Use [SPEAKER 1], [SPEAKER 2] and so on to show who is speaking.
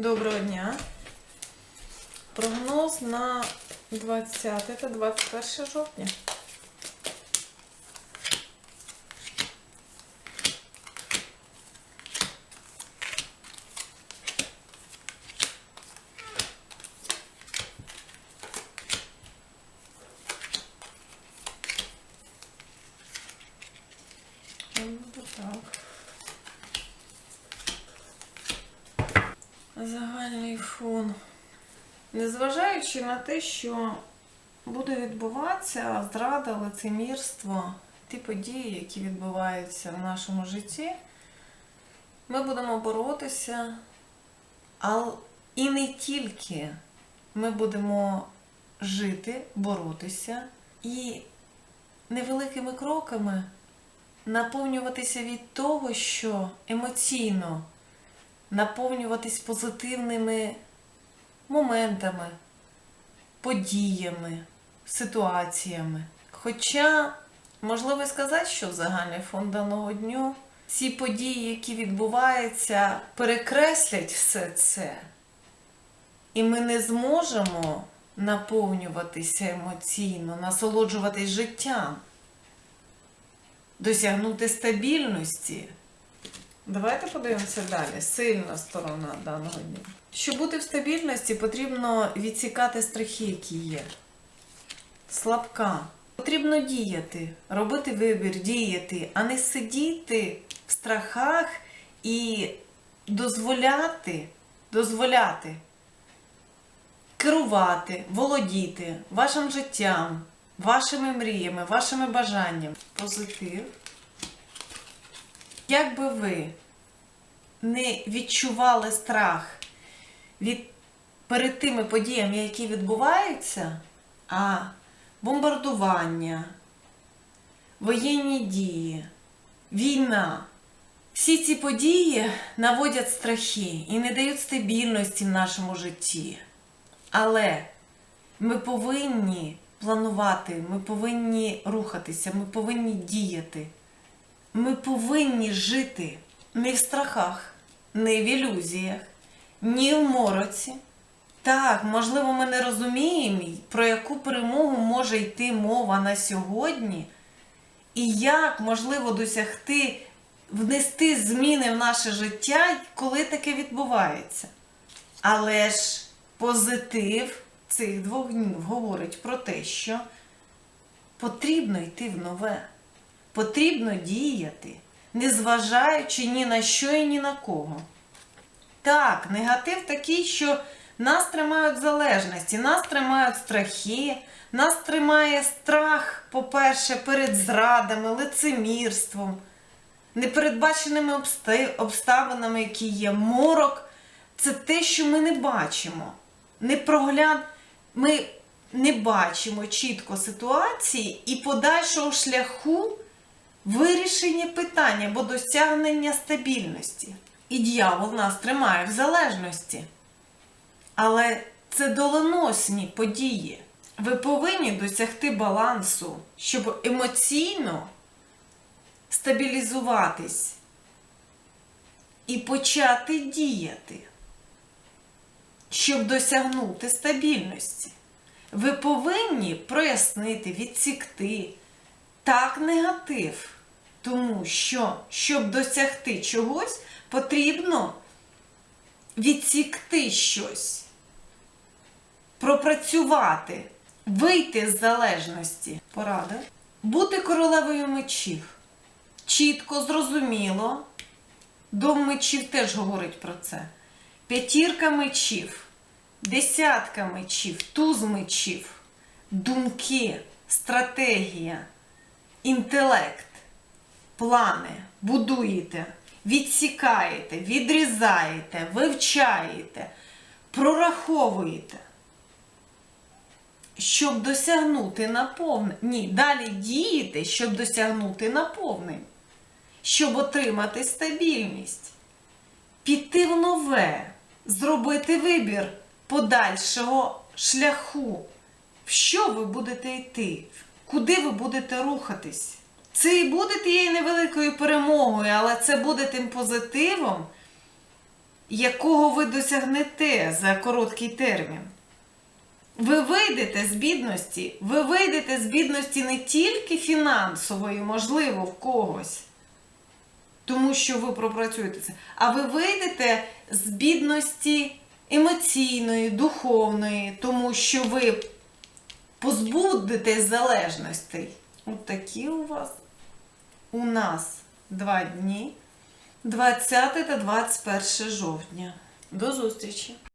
[SPEAKER 1] Доброго дня. Прогноз на 20 та 21 жовтня. Ну, Так. Загальний фон. Незважаючи на те, що буде відбуватися зрада, лицемірство, ті події, які відбуваються в нашому житті, ми будемо боротися, ал... і не тільки ми будемо жити, боротися і невеликими кроками наповнюватися від того, що емоційно наповнюватись позитивними моментами, подіями, ситуаціями. Хоча, можливо сказати, що в загальний фон даного дню ці події, які відбуваються, перекреслять все це, і ми не зможемо наповнюватися емоційно, насолоджуватись життям, досягнути стабільності. Давайте подивимося далі. Сильна сторона даного дня. Щоб бути в стабільності, потрібно відсікати страхи, які є. Слабка. Потрібно діяти, робити вибір, діяти, а не сидіти в страхах і дозволяти, дозволяти керувати, володіти вашим життям, вашими мріями, вашими бажаннями. Позитив. Як би ви не відчували страх від перед тими подіями, які відбуваються, а бомбардування, воєнні дії, війна, всі ці події наводять страхи і не дають стабільності в нашому житті. Але ми повинні планувати, ми повинні рухатися, ми повинні діяти. Ми повинні жити не в страхах, не в ілюзіях, ні в мороці. Так, можливо, ми не розуміємо, про яку перемогу може йти мова на сьогодні, і як можливо досягти, внести зміни в наше життя, коли таке відбувається. Але ж позитив цих двох днів говорить про те, що потрібно йти в нове. Потрібно діяти, незважаючи ні на що і ні на кого. Так, негатив такий, що нас тримають залежності, нас тримають страхи, нас тримає страх, по-перше, перед зрадами, лицемірством, непередбаченими обставинами, які є. Морок це те, що ми не бачимо. Не. Ми не бачимо чітко ситуації і подальшого шляху вирішення питання або досягнення стабільності. І дьявол нас тримає в залежності. Але це доленосні події. Ви повинні досягти балансу, щоб емоційно стабілізуватись і почати діяти, щоб досягнути стабільності. Ви повинні прояснити, відсікти так негатив. Тому що, щоб досягти чогось, потрібно відсікти щось, пропрацювати, вийти з залежності. Порада. Бути королевою мечів. Чітко, зрозуміло. Дом мечів теж говорить про це. П'ятірка мечів, десятка мечів, туз мечів, думки, стратегія, інтелект, плани, будуєте, відсікаєте, відрізаєте, вивчаєте, прораховуєте. Щоб досягнути наповнення. Ні, далі дієте, щоб досягнути наповнення, щоб отримати стабільність, піти в нове, зробити вибір подальшого шляху. В що ви будете йти? Куди ви будете рухатись? Це і буде тією невеликою перемогою, але це буде тим позитивом, якого ви досягнете за короткий термін. Ви вийдете з бідності, ви вийдете з бідності не тільки фінансової, можливо, в когось, тому що ви пропрацюєте це, а ви вийдете з бідності емоційної, духовної, тому що ви позбудетесь залежностей. Такі у вас у нас два дні 20 та 21 жовтня. До зустрічі!